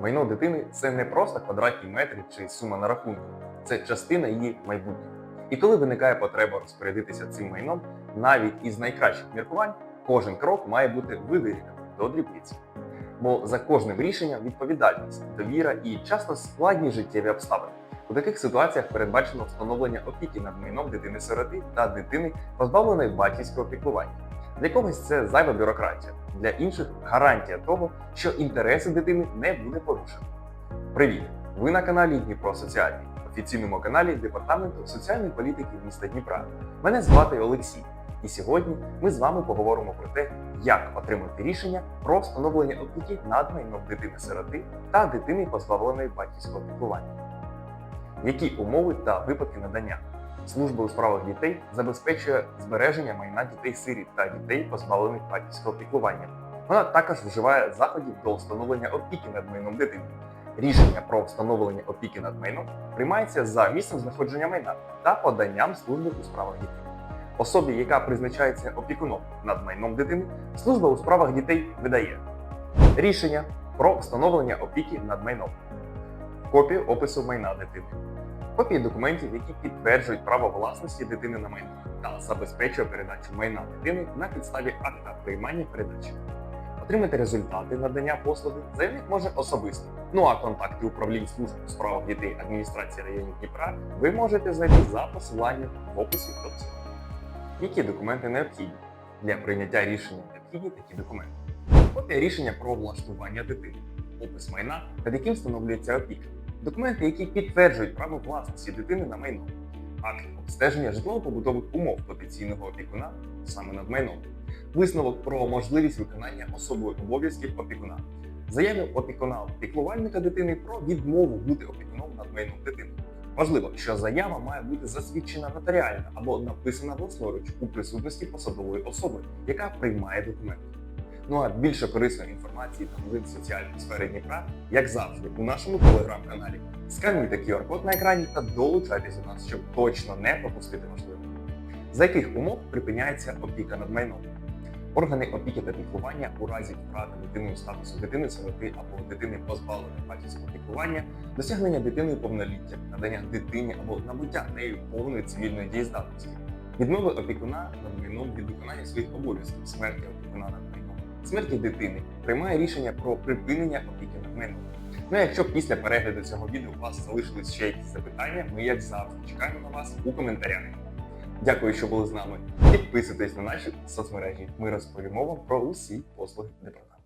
Майно дитини це не просто квадратні метри чи сума на рахунку, це частина її майбутнього. І коли виникає потреба розпорядитися цим майном, навіть із найкращих міркувань, кожен крок має бути вивіреним до дрібниці. Бо за кожним рішенням відповідальність, довіра і часто складні життєві обставини. У таких ситуаціях передбачено встановлення опіки над майном дитини-сироти та дитини, позбавленої батьківського піклування. Для когось це зайва бюрократія, для інших гарантія того, що інтереси дитини не буде порушено. Привіт! Ви на каналі Дніпро Соціальний, офіційному каналі Департаменту соціальної політики міста Дніпра. Мене звати Олексій, і сьогодні ми з вами поговоримо про те, як отримати рішення про встановлення опіки над майном дитини-сироти та дитини, позбавленої батьківського піклування. Які умови та випадки надання? Служба у справах дітей забезпечує збереження майна дітей-сиріт та дітей, позбавлених батьківського піклування. Вона також вживає заходів до встановлення опіки над майном дитини. Рішення про встановлення опіки над майном приймається за місцем знаходження майна та поданням служби у справах дітей. Особі, яка призначається опікуном над майном дитини, служба у справах дітей видає рішення про встановлення опіки над майном, копію опису майна дитини, копії документів, які підтверджують право власності дитини на майно та забезпечує передачу майна дитини на підставі акта приймання передачі. Отримати результати надання послуги заявник може особисто. Ну а контакти управлінь служб у справах дітей адміністрації районів Дніпра ви можете знайти за посиланням в описі до цього. Які документи необхідні? Для прийняття рішення необхідні такі документи. Копія рішення про влаштування дитини, опис майна, над яким встановлюється опіка, документи, які підтверджують право власності дитини на майно, акт обстеження житлово-побутових умов потенційного опікуна саме над майном, висновок про можливість виконання особою обов'язків опікуна, заяву опікуна піклувальника дитини про відмову бути опікуном над майном дитини. Важливо, що заява має бути засвідчена нотаріально або написана власноруч у присутності посадової особи, яка приймає документи. Ну а більше корисної інформації та новин з соціальної сфери Дніпра, як завжди, у нашому телеграм-каналі. Скануйте QR-код на екрані та долучайтесь до нас, щоб точно не пропустити важливе. За яких умов припиняється опіка над майном? Органи опіки та піклування у разі втрати дитиною статусу дитини-сироти або дитини позбавленої батьківського піклування, досягнення дитиною повноліття, надання дитині або набуття нею повної цивільної дієздатності, відмови опікуна над майном від виконання своїх обов'язків, смерті опікуна над майном, смерті дитини, приймає рішення про припинення опіки над майном. Ну а якщо після перегляду цього відео у вас залишились ще якісь запитання, ми як завжди чекаємо на вас у коментарях. Дякую, що були з нами. Підписуйтесь на наші соцмережі. Ми розповімо вам про усі послуги департаменту.